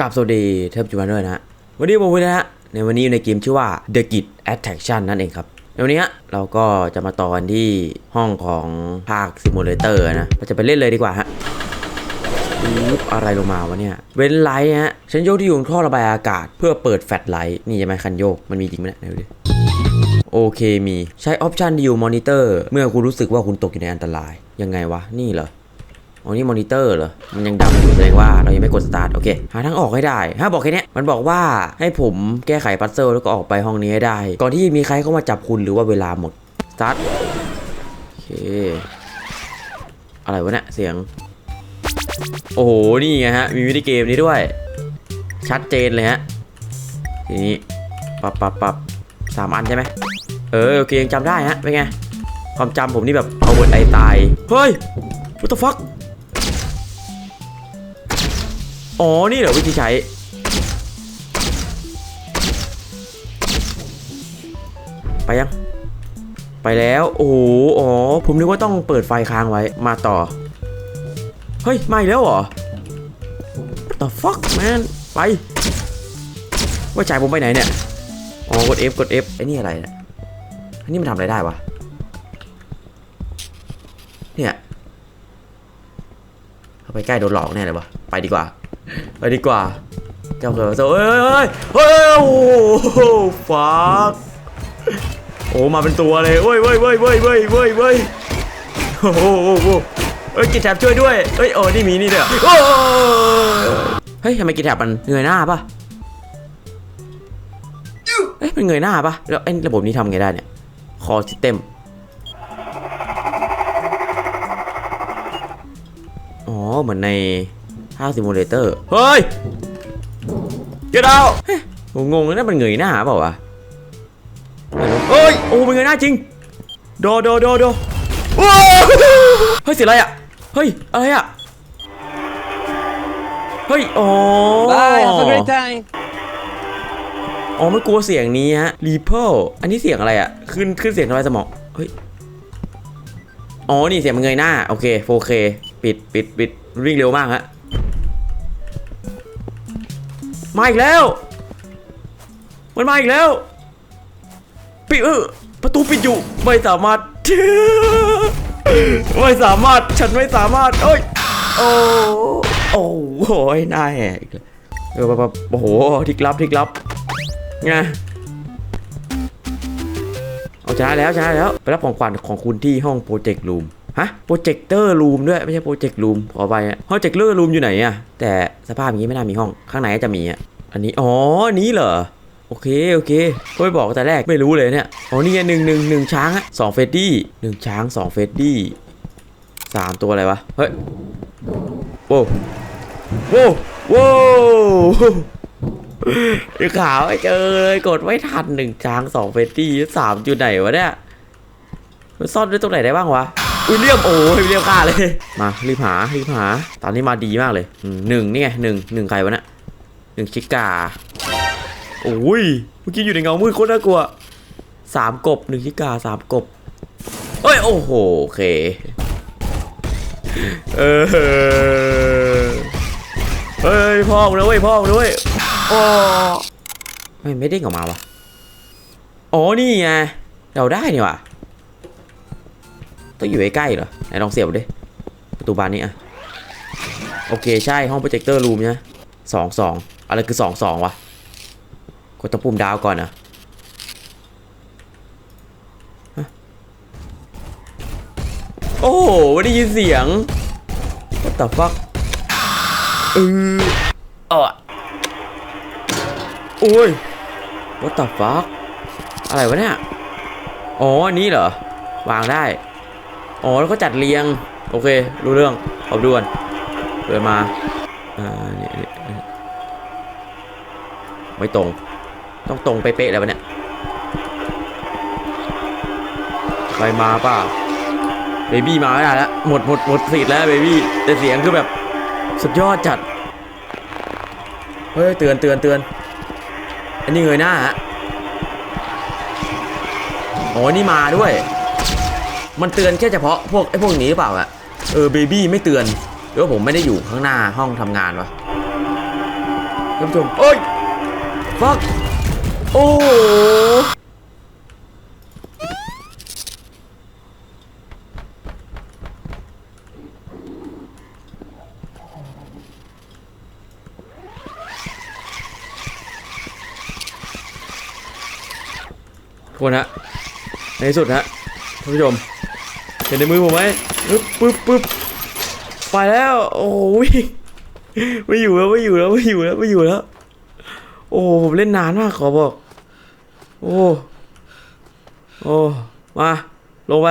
กับสวัสดีเทพจุบันด้วยนะวันนี้ผมพูดนะฮะในวันนี้อยู่ในเกมชื่อว่า The Git Attraction นั่นเองครับในวันนี้เราก็จะมาต่อกันที่ห้องของภาคซิมูเลเตอร์นะเราจะไปเล่นเลยดีกว่าฮะอะไรลงมาวะเนี่ย เว้นไลท์ฮะฉันโยกที่อยู่ท่อระบายอากาศ เพื่อเปิดแฟลชไลท์นี่ใช่ไหมคันโยกมันมีจริงไหมเนี่ยดูดิโอเคมีใช้ออปชันดิวมอนิเตอร์เมื่อคุณรู้สึกว่าคุณตกอยู่ในอันตรายยังไงวะนี่เหรอ อ๋อนี่มอนิเตอร์เหรอ มันยังดำอยู่แสดงว่าเรายังไม่กดสตาร์ทโอเค หาทางออกให้ได้ ถ้าบอกแค่นี้มันบอกว่าให้ผมแก้ไขพัซเซิลแล้วก็ออกไปห้องนี้ให้ได้ ก่อนที่มีใครเข้ามาจับคุณหรือว่าเวลาหมดสตาร์ทโอเค อะไรวะเนี่ยเสียง โอ้โห นี่ไงฮะ มีวิดีเกมนี้ด้วย ชัดเจนเลยฮะ ทีนี้ปรับปรับปรับสามอันใช่ไหมเออโอเคยังจำได้ฮะเป็นไงความจำผมนี่แบบเอาเวิร์ดไอตาย เฮ้ย what the fuck อ๋อ นี่เหรอวิธีใช้ ไปยัง ไปแล้ว โอ้โห อ๋อ ผมนึกว่าต้องเปิดไฟค้างไว้ มาต่อ เฮ้ยมาอีกแล้วเหรอ what the fuck man ไป ว่าจ่ายผมไปไหนเนี่ย อ๋อ กด F กด F ไอ้นี่อะไรเนี่ยอันนี้มันทำอะไรได้วะ เนี่ย เข้าไปใกล้โดนหลอกแน่เลยวะ ไปดีกว่า ไปดีกว่าเจ้าเสือเฮ้ยเฮ้ยเฮ้ยโอ้โหฟักโอ้มาเป็นตัวเลยเว้ยเว้ยเว้ยเว้ยเว้ยเว้ยเว้ยโอ้โหโอ้เฮ้ยกิจแถบช่วยด้วยเฮ้ยโอ้นี่มีนี่เด้อโอ้เฮ้ยทำไมกิจแถบมันเงยหน้าปะเอ้ยมันเงยหน้าปะแล้วไอ้ระบบนี้ทำไงได้เนี่ยคอซิสเต็มอ๋อเหมือนใน ภาคซิมูเลเตอร์ เฮ้ยเดี๋ยวเรางงๆเลยนะมันเงยหน้าเปล่าวะเฮ้ย โอ้มันเงยหน้าจริง โดโดโดโดโอ้เฮ้ยเสียงอะไรอะ เฮ้ย อะไรอะ เฮ้ยอ๋อ Bye, have a great time. อ๋อมันกลัวเสียงนี้ฮะรีเพลอันนี้เสียงอะไรอะ ขึ้นขึ้นเสียงทำไมสมอง เฮ้ย อ๋อ นี่เสียงมันเงยหน้า โอเค 4K ปิดปิดปิดวิ่งเร็วมากฮะ มาอีกแล้ว มันมาอีกแล้วปิดเออประตูปิดอยู่ไม่สามารถ ไม่สามารถฉันไม่สามารถเอ้ยโอ้โอ้โหน้าแหกอีกแล้วเออแบบโอ้โหทิกลับทิกลับไงเอาชนะแล้วชนะแล้ว ไปรับของขวัญของคุณที่ห้องโปรเจกต์รูม ฮะโปรเจคเตอร์รูมด้วยไม่ใช่โปรเจกต์รูมขอไปอะโปรเจกเตอร์รูมอยู่ไหนอะแต่สภาพอย่างนี้ไม่น่ามีห้องข้างในจะมีอะอันนี้อ๋อนี้เหรอโอเค โอเคก็ไม่บอกแต่แรกไม่รู้เลยเนี่ยอ๋อนี่ไงหนึ่งหนึ่งหนึ่งช้างอะสองเฟดดี้หนึ่งช้างสองเฟดดี้สามตัวอะไรวะ เฮ้ยโว้โว้โว้ไอ้ขาวไอ้เจอเลยกดไม่ทันหนึ่งช้างสองเฟดดี้สามจุดไหนวะเนี่ยมันซ่อนไว้ตรงไหนได้บ้างวะ อุ้ยเลียมโอ้ยเลียมฆ่าเลย มารีบหารีบหา ตอนนี้มาดีมากเลยหนึ่งนี่ไงหนึ่งหนึ่งใครวะเนี่ยหนึ่งชิกาโอ้ยเมื่อกี้อยู่ในเงามืดโคตรน่ากลัวสามกบหนึ่งชิกาสามกบเอ้ยโอ้โหโอเคเออเฮ้ยพ่อมึงนะเว้ยพ่อมึงนะเว้ยโอ้ไม่ไม่เด้งออกมาวะอ๋อนี่ไงเราได้นี่ว่ะ ต้องอยู่ใกล้ๆเหรอไหนลองเสียบดิประตูบานนี้อะโอเคใช่ห้องโปรเจคเตอร์รูมนะสองสองอะไรคือสองสองวะกดตะปุ่มดาวก่อนนะโอ้โหไม่ได้ยินเสียง What the fuck เออเออโอ้ย What the fuck อะไรวะเนี่ย อ๋ออันนี้เหรอ วางได้ อ๋อแล้วก็จัดเรียง โอเค รู้เรื่องขอบด่วนเปิดมาอ่านี่ไม่ตรง ต้องตรงเป๊ะๆแล้วเนี่ยไปมาเปล่าเบบี้มาไม่ได้แล้วหมดหมดหมดสิทธิ์แล้วเบบี้แต่เสียงคือแบบสุดยอดจัด เฮ้ยเตือนเตือนเตือน อันนี้เงยหน้าฮะอ๋อนี่มาด้วย มันเตือนแค่เฉพาะพวกไอ้พวกนี้หรือเปล่าอะเออเบบี้ไม่เตือนหรือว่าผมไม่ได้อยู่ข้างหน้าห้องทำงานวะท่านผู้ชมโอ้ยฟักโอ้โหทุกคนฮะในที่สุดฮะท่านผู้ชม เห็นในมือผมไหมปึ๊บปึ๊บปึ๊บไปแล้ว โอ้ยไม่อยู่แล้วไม่อยู่แล้วไม่อยู่แล้วไม่อยู่แล้ว โอ้ผมเล่นนานมากขอบอก โอ้ โอ้ มา ลงไป